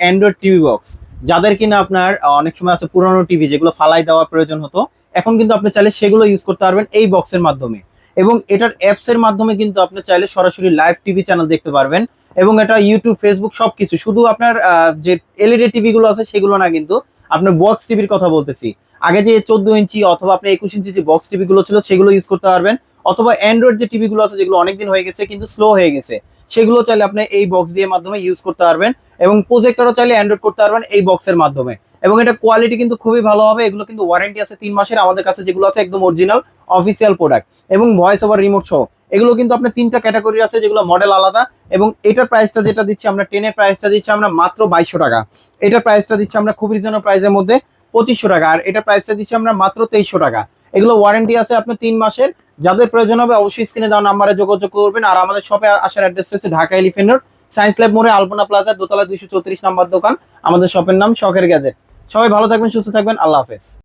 Android TV box যাদের কিনা আপনার অনেক সময় আছে পুরনো টিভি যেগুলো ফালাই দেওয়ার প্রয়োজন হতো, এখন কিন্তু আপনি চাইলে সেগুলো ইউজ করতে পারবেন এই বক্সের মাধ্যমে। এবং এটার অ্যাপস এর মাধ্যমে কিন্তু আপনি চাইলে সরাসরি লাইভ টিভি চ্যানেল দেখতে পারবেন। এবং এটা ইউটিউব ফেসবুক সবকিছু, শুধু আপনার যে এলইডি টিভি গুলো আছে সেগুলো না কিন্তু আপনার বক্স টিভির কথা বলতেছি। আগে যে চোদ্দ ইঞ্চি অথবা আপনি একুশ ইঞ্চি যে বক্স টিভি গুলো ছিল সেগুলো ইউজ করতে পারবেন। অথবা অ্যান্ড্রয়েড যে টিভি গুলো আছে যেগুলো অনেকদিন হয়ে গেছে কিন্তু স্লো হয়ে গেছে। সেগুলো চাইলে আপনি এই বক্স দিয়ে মাধ্যমে ইউজ করতে পারবেন এবং প্রজেক্টরও চাইলে অ্যান্ড্রয়েড করতে পারবেন এই বক্সের মাধ্যমে। এবং এটা কোয়ালিটি কিন্তু খুবই ভালো হবে, এগুলো কিন্তু ওয়ারেন্টি আছে তিন মাসের, আমাদের কাছে যেগুলো আছে একদম অরিজিনাল অফিসিয়াল প্রোডাক্ট এবং ভয়েস ওভার রিমোট সহ। এগুলো কিন্তু আপনার তিনটা ক্যাটাগরি আছে যেগুলো মডেল আলাদা এবং এটার প্রাইসটা যেটা দিচ্ছি আমরা টেনের প্রাইসটা দিচ্ছি আমরা মাত্র বাইশশো টাকা। এটার প্রাইসটা দিচ্ছি আমরা খুব রিজনেবল প্রাইসের মধ্যে পঁচিশশো টাকা। আর এটার প্রাইসটা দিচ্ছি আমরা মাত্র তেইশশো টাকা। এগুলো ওয়ারেন্টি আছে আপনার তিন মাসের যাদের প্রয়োজন হবে অবশ্যই স্ক্রিনে দেওয়া নাম্বারে যোগাযোগ করবেন। আর আমাদের শপে আসার অ্যাড্রেস হচ্ছে Dhaka elephant road science lab মোড়ে, আলপনা প্লাজা দোতলা দুইশো চৌত্রিশ নাম্বার দোকান। আমাদের শপের নাম শখের গ্যাজেট সবাই ভালো থাকবেন, সুস্থ থাকবেন। আল্লাহ হাফেজ।